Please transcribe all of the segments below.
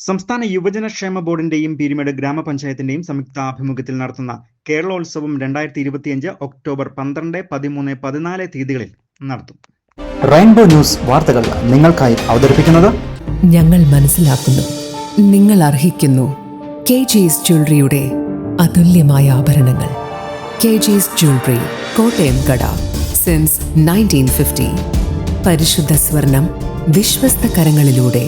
സംസ്ഥാന യുവജന ക്ഷേമ ബോർഡിന്റെയും പീരുമേട് ഗ്രാമപഞ്ചായത്തിന്റെയും സംയുക്ത ആഭിമുഖ്യത്തിൽ നടത്തുന്ന കേരളോത്സവം രണ്ടായിരത്തി ഇരുപത്തിയഞ്ച് ഒക്ടോബർ പന്ത്രണ്ട് പതിമൂന്ന് പതിനാല് തീയതികളിൽ നടത്തും. റെയിൻബോ ന്യൂസ് വാർത്തകൾ നിങ്ങൾക്കായി അവതരിപ്പിക്കുന്നത് ഞങ്ങൾ മനസ്സിലാക്കുന്നു നിങ്ങൾ അർഹിക്കുന്നു കെ ജെസ് ജ്വല്ലറിയുടെ അതുല്യമായ ആഭരണങ്ങൾ. കെ ജെസ് ജ്വല്ലറി കോട്ടയം കട സിൻസ് നയന്റീൻ ഫിഫ്റ്റി പരിശുദ്ധ സ്വർണം വിശ്വസ്ത കരങ്ങളിലൂടെ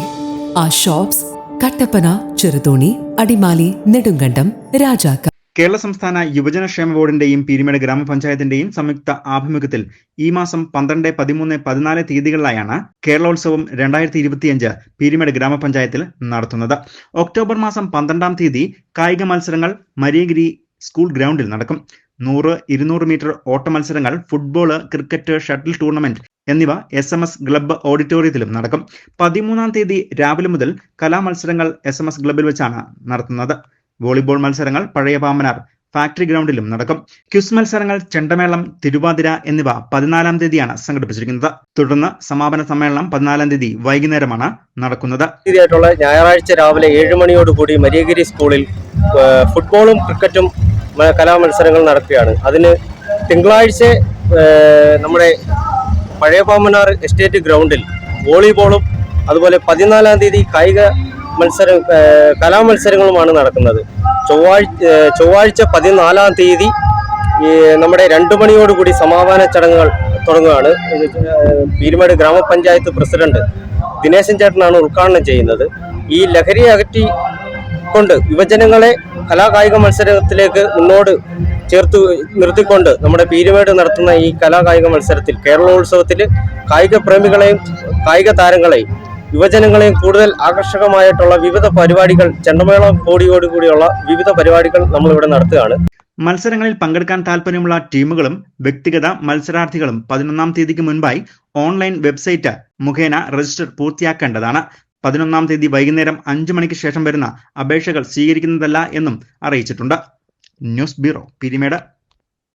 ആ ഷോപ്സ് കട്ടപ്പന ചെറുതോണി അടിമാലി നെടുങ്കണ്ടം രാജാക്ക. കേരള സംസ്ഥാന യുവജന ക്ഷേമ ബോർഡിന്റെയും പീരിമേട് ഗ്രാമപഞ്ചായത്തിന്റെയും സംയുക്ത ആഭിമുഖ്യത്തിൽ ഈ മാസം പന്ത്രണ്ട് പതിമൂന്ന് പതിനാല് തീയതികളിലായാണ് കേരളോത്സവം രണ്ടായിരത്തി ഇരുപത്തിയഞ്ച് പീരിമേട് ഗ്രാമപഞ്ചായത്തിൽ നടത്തുന്നത്. ഒക്ടോബർ മാസം പന്ത്രണ്ടാം തീയതി കായിക മത്സരങ്ങൾ മരിയഗിരി സ്കൂൾ ഗ്രൗണ്ടിൽ നടക്കും. നൂറ് ഇരുന്നൂറ് മീറ്റർ ഓട്ട മത്സരങ്ങൾ ഫുട്ബോൾ ക്രിക്കറ്റ് ഷട്ടിൽ ടൂർണമെന്റ് എന്നിവ എസ് എം എസ് ക്ലബ്ബ് ഓഡിറ്റോറിയത്തിലും നടക്കും. പതിമൂന്നാം തീയതി രാവിലെ മുതൽ കലാമത്സരങ്ങൾ എസ് എം എസ് ക്ലബ്ബിൽ വെച്ചാണ് നടത്തുന്നത്. വോളിബോൾ മത്സരങ്ങൾ പഴയ പാമ്പനാർ ഫാക്ടറി ഗ്രൗണ്ടിലും നടക്കും. ക്യുസ് മത്സരങ്ങൾ ചെണ്ടമേളം തിരുവാതിര എന്നിവ പതിനാലാം തീയതിയാണ് സംഘടിപ്പിച്ചിരിക്കുന്നത്. തുടർന്ന് സമാപന സമ്മേളനം പതിനാലാം തീയതി വൈകുന്നേരമാണ് നടക്കുന്നത്. ഞായറാഴ്ച രാവിലെ ഏഴ് മണിയോടുകൂടി മരിയഗിരി സ്കൂളിൽ ഫുട്ബോളും ക്രിക്കറ്റും കലാമത്സരങ്ങൾ നടക്കുകയാണ്. അതിന് തിങ്കളാഴ്ച നമ്മുടെ പഴയ പാമ്പനാർ എസ്റ്റേറ്റ് ഗ്രൗണ്ടിൽ വോളിബോളും അതുപോലെ പതിനാലാം തീയതി കായിക മത്സരം കലാമത്സരങ്ങളുമാണ് നടക്കുന്നത്. ചൊവ്വാഴ്ച ചൊവ്വാഴ്ച പതിനാലാം തീയതി നമ്മുടെ രണ്ടു മണിയോടുകൂടി സമാപന ചടങ്ങുകൾ തുടങ്ങുകയാണ്. പീരുമേട് ഗ്രാമപഞ്ചായത്ത് പ്രസിഡന്റ് ദിനേശൻ ചേട്ടനാണ് ഉദ്ഘാടനം ചെയ്യുന്നത്. ഈ ലഹരി അകറ്റി കൊണ്ട് യുവജനങ്ങളെ കലാകായിക മത്സരത്തിലേക്ക് മുന്നോട്ട് ചേർത്ത് നിർത്തിക്കൊണ്ട് നമ്മുടെ പീരുമേട് നടത്തുന്ന ഈ കലാകായിക മത്സരത്തിൽ കേരളോത്സവത്തിൽ കായിക പ്രേമികളെയും കായിക താരങ്ങളെയും യുവജനങ്ങളെയും കൂടുതൽ ആകർഷകമായിട്ടുള്ള വിവിധ പരിപാടികൾ ചെണ്ടമേള കോടിയോടുകൂടിയുള്ള വിവിധ പരിപാടികൾ നമ്മളിവിടെ നടത്തുകയാണ്. മത്സരങ്ങളിൽ പങ്കെടുക്കാൻ താല്പര്യമുള്ള ടീമുകളും വ്യക്തിഗത മത്സരാർത്ഥികളും പതിനൊന്നാം തീയതിക്ക് മുൻപായി ഓൺലൈൻ വെബ്സൈറ്റ് മുഖേന രജിസ്റ്റർ പൂർത്തിയാക്കേണ്ടതാണ്. പതിനൊന്നാം തീയതി വൈകുന്നേരം അഞ്ചു മണിക്ക് ശേഷം വരുന്ന അപേക്ഷകൾ സ്വീകരിക്കുന്നതല്ല എന്നും അറിയിച്ചിട്ടുണ്ട്. News bureau Peermade